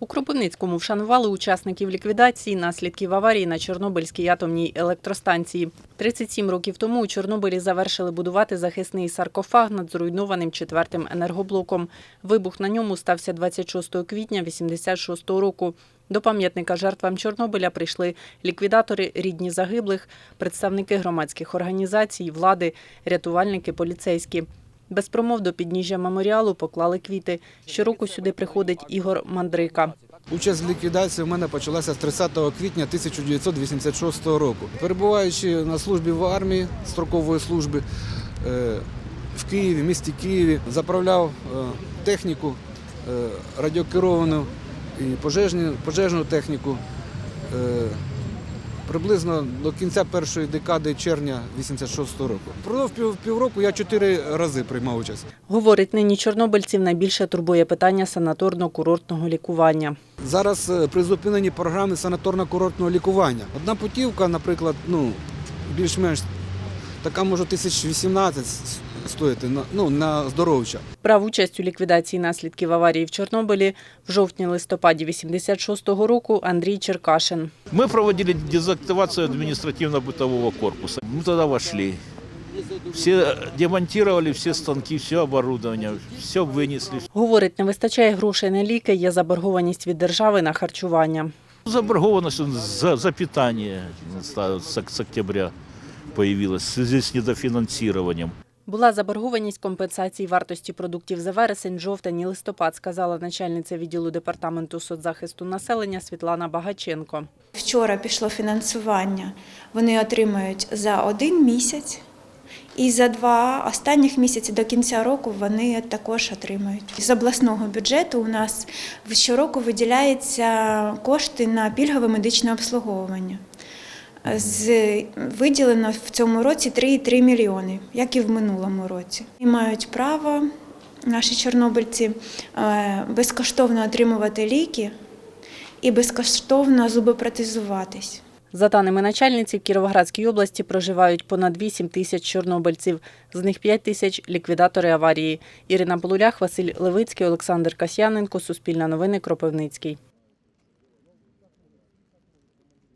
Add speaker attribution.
Speaker 1: У Кропивницькому вшанували учасників ліквідації наслідків аварії на Чорнобильській атомній електростанції. 37 років тому у Чорнобилі завершили будувати захисний саркофаг над зруйнованим четвертим енергоблоком. Вибух на ньому стався 26 квітня 86 року. До пам'ятника жертвам Чорнобиля прийшли ліквідатори, рідні загиблих, представники громадських організацій, влади, рятувальники, поліцейські. Без промов до підніжжя меморіалу поклали квіти. Щороку сюди приходить Ігор Мандрика.
Speaker 2: Участь в ліквідації у мене почалася з 30 квітня 1986 року. Перебуваючи на службі в армії строкової служби е, в Києві, місті Києві, заправляв е, техніку е, радіокеровану і пожежні, пожежну техніку. Приблизно до кінця першої декади червня 86 року. Продовж пів, півроку я чотири рази приймав участь.
Speaker 1: Говорить, нині чорнобильців найбільше турбує питання санаторно-курортного лікування.
Speaker 2: Зараз е, призупинені програми санаторно-курортного лікування. Одна путівка, наприклад, ну, більш-менш така може 1018 с- стоїти на- ну, на здоров'я.
Speaker 1: Брав участь у ліквідації наслідків аварії в Чорнобилі в жовтні-листопаді 86-го року Андрій Черкашин.
Speaker 3: Мы проводили дезактивацию административно-бытового корпуса. Мы туда вошли. Все демонтировали все станки, все оборудование, все вынесли.
Speaker 1: Говорить, не вистачає грошей на ліки, є заборгованість від держави на харчування.
Speaker 3: Заборгованность за, за питание с, с октября появилась в связи с недофинансированием.
Speaker 1: Була заборгованість компенсації вартості продуктів за вересень, жовтень і листопад, сказала начальниця відділу департаменту соцзахисту населення Світлана Багаченко.
Speaker 4: Вчора пішло фінансування. Вони отримають за один місяць. І за два останніх місяці до кінця року вони також отримають. З обласного бюджету у нас щороку виділяються кошти на пільгове медичне обслуговування. З виділено в цьому році 3,3 мільйони, як і в минулому році. І мають право наші чорнобильці е, безкоштовно отримувати ліки і безкоштовно зубопротезуватись.
Speaker 1: За даними начальниці, в Кіровоградській області проживають понад 8 тисяч чорнобильців, з них 5 тисяч – ліквідатори аварії. Ірина Полулях, Василь Левицький, Олександр Касьяненко, Суспільне новини, Кропивницький.